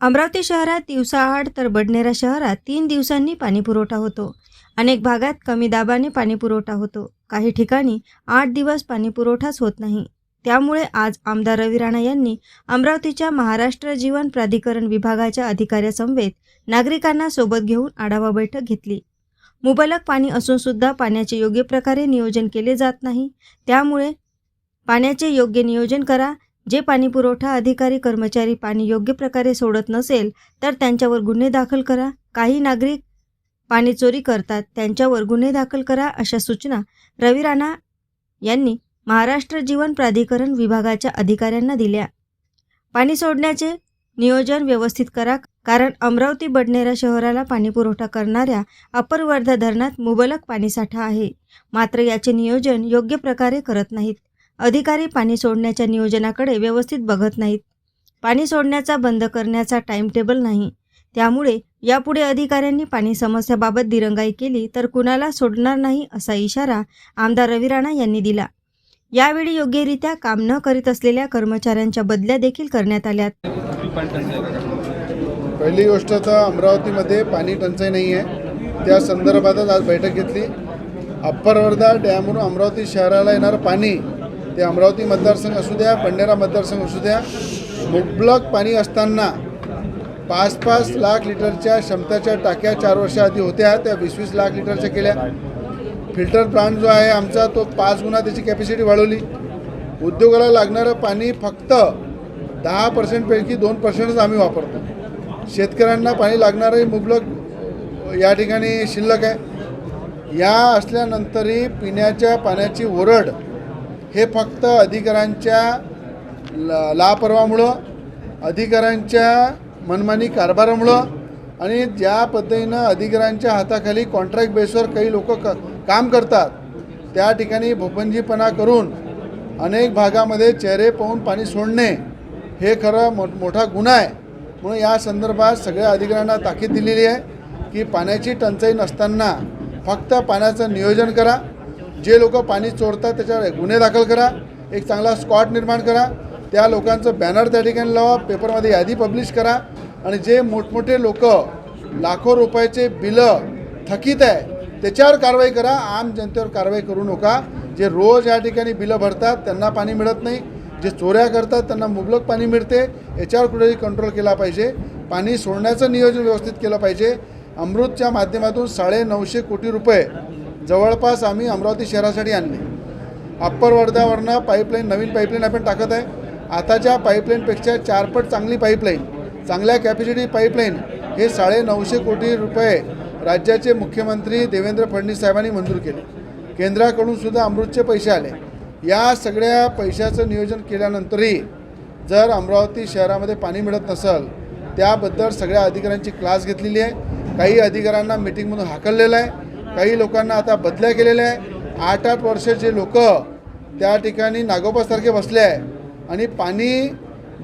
अमरावती शहरात दिवसाआड तर बडनेरा शहरात तीन दिवसांनी पाणीपुरवठा होतो. अनेक भागात कमी दाबाने पाणीपुरवठा होतो. काही ठिकाणी आठ दिवस पाणीपुरवठाच होत नाही. त्यामुळे आज आमदार रवी राणा यांनी अमरावतीच्या महाराष्ट्र जीवन प्राधिकरण विभागाच्या अधिकाऱ्यासमवेत नागरिकांना सोबत घेऊन आढावा बैठक घेतली. मुबलक पाणी असून सुद्धा पाण्याचे योग्य प्रकारे नियोजन केले जात नाही. त्यामुळे पाण्याचे योग्य नियोजन करा जे पाणी पुरवठा अधिकारी कर्मचारी पाणी योग्य प्रकारे सोडत नसेल तर त्यांच्यावर गुन्हे दाखल करा. काही नागरिक पाणी चोरी करतात त्यांच्यावर गुन्हे दाखल करा अशा सूचना रवी राणा यांनी महाराष्ट्र जीवन प्राधिकरण विभागाच्या अधिकाऱ्यांना दिल्या. पाणी सोडण्याचे नियोजन व्यवस्थित करा कारण अमरावती बडनेरा शहराला पाणी पुरवठा करणाऱ्या अपर वर्धा धरणात मुबलक पाणीसाठा आहे. मात्र याचे नियोजन योग्य प्रकारे करत नाहीत. अधिकारी पाणी सोडण्याच्या नियोजनाकडे व्यवस्थित बघत नाहीत. पाणी सोडण्याचा बंद करण्याचा टाईमटेबल नाही. त्यामुळे यापुढे अधिकाऱ्यांनी पाणी समस्याबाबत दिरंगाई केली तर कुणाला सोडणार नाही असा इशारा आमदार रवी राणा यांनी दिला. यावेळी योग्यरित्या काम न करीत असलेल्या कर्मचाऱ्यांच्या बदल्या देखील करण्यात आल्या पहिली गोष्ट तर अमरावतीमध्ये पाणी टंचाई नाही आहे. त्या संदर्भातच आज बैठक घेतली. अप्पर वर्धा डॅमवरून अमरावती शहराला येणारं पाणी ते अमरावती मतदारसंघ असू द्या पंढेरा मतदारसंघ असू द्या मुबलक पाणी असताना पाच पाच लाख लिटरच्या क्षमताच्या टाक्या चार वर्षाआधी होत्या त्या वीस वीस लाख लिटरच्या केल्या. फिल्टर प्लांट जो आहे आमचा तो पाच गुणा त्याची कॅपॅसिटी वाढवली. उद्योगाला लागणारं पाणी फक्त दहा पर्सेंटपैकी दोन पर्सेंटच आम्ही वापरतो. शेतकऱ्यांना पाणी लागणारंही मुबलक या ठिकाणी शिल्लक आहे. या असल्यानंतरही पिण्याच्या पाण्याची ओरड हे फक्त अधिकाऱ्यांच्या लापरवामुळं अधिकाऱ्यांच्या मनमानी कारभारामुळं आणि ज्या पद्धतीनं अधिकाऱ्यांच्या हाताखाली कॉन्ट्रॅक्ट बेसवर काही लोक क काम करतात त्या ठिकाणी भोपंजीपणा करून अनेक भागामध्ये चेहरे पाहून पाणी सोडणे हे खरं मो मोठा गुन्हा आहे. म्हणून या संदर्भात सगळ्या अधिकाऱ्यांना ताकीद दिलेली आहे की पाण्याची टंचाई नसताना फक्त पाण्याचं नियोजन करा जे लोक पाणी चोरतात त्याच्यावर गुन्हे दाखल करा एक चांगला स्कॉट निर्माण करा त्या लोकांचं बॅनर त्या ठिकाणी लावा पेपरमध्ये यादी पब्लिश करा आणि जे मोठमोठे लोक लाखो रुपयाचे बिलं थकीत आहे त्याच्यावर कारवाई करा आम जनतेवर कारवाई करू नका. जे रोज या ठिकाणी बिलं भरतात त्यांना पाणी मिळत नाही. जे चोऱ्या करतात त्यांना मुबलक पाणी मिळते. याच्यावर कुठेही कंट्रोल केला पाहिजे. पाणी सोडण्याचं नियोजन व्यवस्थित केलं पाहिजे. अमृतच्या माध्यमातून साडे नऊशे कोटी रुपये जवळपास आम्ही अमरावती शहरासाठी आणले. अप्पर वर्ध्यावरनं पाईपलाईन नवीन पाईपलाईन आपण टाकत आहे. आताच्या पाईपलाईनपेक्षा चारपट चांगली पाईपलाईन चांगल्या कॅपॅसिटी पाईपलाईन हे साडे नऊशे कोटी रुपये राज्याचे मुख्यमंत्री देवेंद्र फडणवीस साहेबांनी मंजूर केले. केंद्राकडून सुद्धा अमृतचे पैसे आले. या सगळ्या पैशाचं नियोजन केल्यानंतरही जर अमरावती शहरामध्ये पाणी मिळत नसेल त्याबद्दल सगळ्या अधिकाऱ्यांची क्लास घेतलेली आहे. काही अधिकाऱ्यांना मिटिंगमधून हाकललेलं आहे. काही लोकांना आता बदल्या केलेल्या आहे. आठ आठ वर्षाचे लोक त्या ठिकाणी नागोबासारखे बसले आहे. आणि पाणी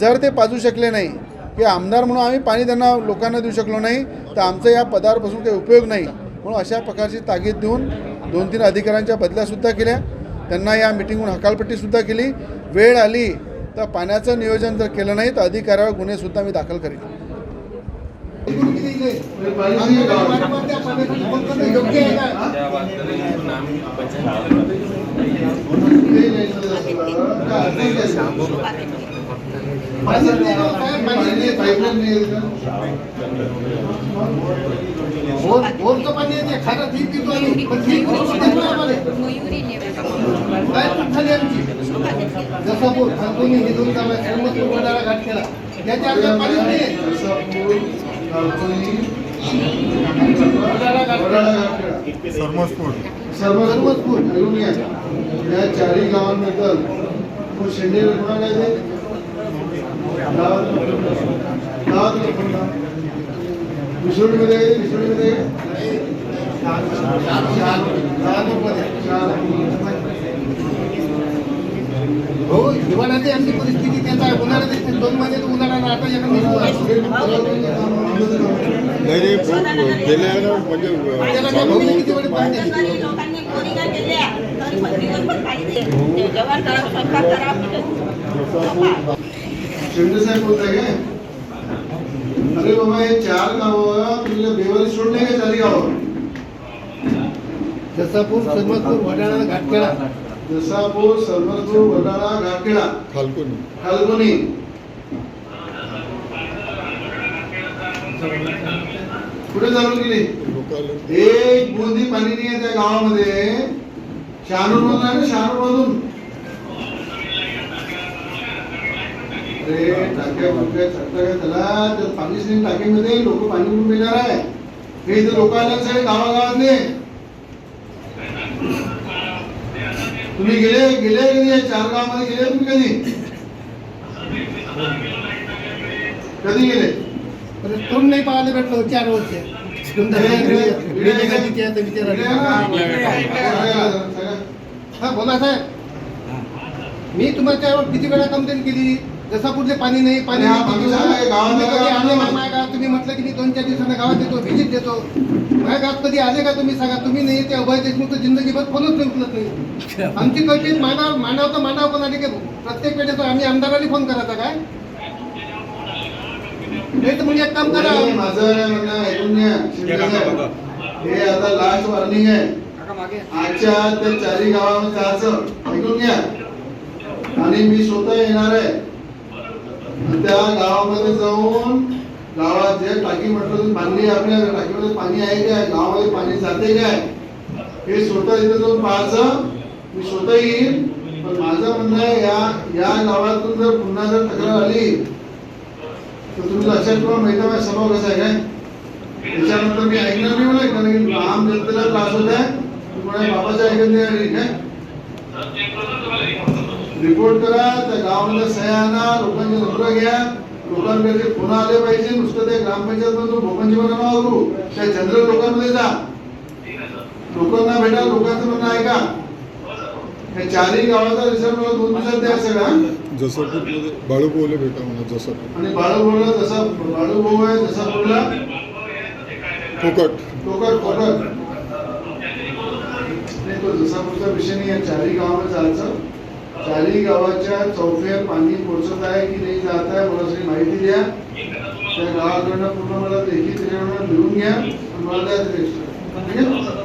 जर ते पाजू शकले नाही की आमदार म्हणून आम्ही पाणी त्यांना लोकांना देऊ शकलो नाही तर आमचा या पदावर काही उपयोग नाही. म्हणून अशा प्रकारची ताकीद देऊन दोन तीन अधिकाऱ्यांच्या बदल्यासुद्धा केल्या. त्यांना या मिटिंगहून हकालपट्टीसुद्धा केली. वेळ आली तर पाण्याचं नियोजन जर केलं नाही तर अधिकाऱ्यावर गुन्हेसुद्धा मी दाखल करेन. बोलतो पाणी येते खाणं पितो आम्ही पण काय झाली आमची जसा बोल खालतून मी दोन काम घाट केला. त्याच्या पाणीच नाही सर्वस्फोट सर्वस्फोट घेऊन या या चारही गावांबद्दल तो शेंडे कोणाला आहे ते? विसोडीमध्ये विसोडीमध्ये हो हिवाळ्याची आमची परिस्थिती त्याचा उन्हाळा दिसते दोन महिने उन्हाळा आणि आता एका त्याला काय बघू किती वेळ पाणी द्यायचं? सरकारी लोकांनी कोरिगा केल्या तरी पण दिवसभर पाणी दे ते जेवण करा स्वयंपाक करा शेंडे साहेब बोलताय काय? अरे बाबा हे चार गावं तुझ्या बेवारी सोडले का चारी गावं? जसापूर सरमतपूर वडाळा घाटखेडा. जसापूर सरमतपूर वडाळा घाटखेडा. खालकोनी खालकोनी कुठे चालू केली? एक बुंदी पाणी नाही आहे त्या गावामध्ये. शहानूर मधून आहे ना? शहानूर मधून. अरे टाक्या बुक्या चटका काय त्याला पाणी नाही टाकीमध्ये लोक पाणी म्हणून पिणार आहे. हे इथे लोक आले सगळे गावागावातले. तुम्ही गेले? गेले कधी? चार गावामध्ये गेले तुम्ही कधी? कधी गेले? तोंड नाही पाहायला भेटलं? चार वर्ष. हा बोला साहेब. मी तुमच्यावर किती वेळा कंप्लेंट केली? पाणी नाही पाणी हा नाही. गावात? तुम्ही म्हटलं की मी दोन चार दिवसांना गावात येतो व्हिजिट देतो. माझ्या गावात कधी आले का तुम्ही? सांगा. तुम्ही नाही ते अभय देशमुख तर जिंदगीभर फोनच नाही उचलत नाही. आमची कळची मानाव मानाव तर मानाव पण आली की प्रत्येक वेळेस आम्ही आमदाराला फोन करायचा काय? नाही तर मग एक काम करा. नाही, माझं म्हणणं ऐकून घ्या, शिंदे साहेब. हे आता लास्ट वॉर्निंग आहे. आजच्या त्या चारी गावामध्ये जायचं. ऐकून घ्या. आणि मी स्वतः येणार आहे. आणि त्या गावामध्ये जाऊन गावात जे टाकी म्हटलं बांधली आहे आपल्या टाकीमध्ये पाणी आहे काय? गावामध्ये पाणी जाते काय? हे स्वतः इथे जाऊन पाहायचं. मी स्वतः येईल पण माझं म्हणणं आहे या या गावातून जर पुन्हा जर तक्रार आली तर तुम्ही लक्षात ठेवा मेहता आहे माझा स्वभाव कसा आहे काय? त्याच्यानंतर मी ऐकणार नाही मला कारण की आम जनतेला त्रास होत आहे. तुम्हाला बाबाचं ऐकत नाही काय रिपोर्ट करा त्या गावामध्ये सह्या आणा लोकांचे नंबर घ्या. लोकांकडे फोन आले पाहिजे नुसतं ते ग्रामपंचायत मध्ये भोपांची वापरू त्या जनरल लोकांमध्ये जा. लोकांना भेटा लोकांचं म्हणणं ऐका. हे चारही गावाचा रिझल्ट मला दोन दिवसात द्या सगळा. जसापूरमध्ये बाळू बोले भेटा म्हणा जसापूर. आणि बाळू बोलला जसा बाळू भाऊ आहे जसा बोलला. फुकट टोकट टोकट नाही तो जसा पुढचा विषय नाही आहे. चारही गावामध्ये जायचं चारही गावाच्या चौफेर पाणी पोहोचत आहे की नाही जात आहे मला सगळी माहिती द्या. त्या गावाकडनं पूर्ण मला लेखी लिहून घ्या मला द्या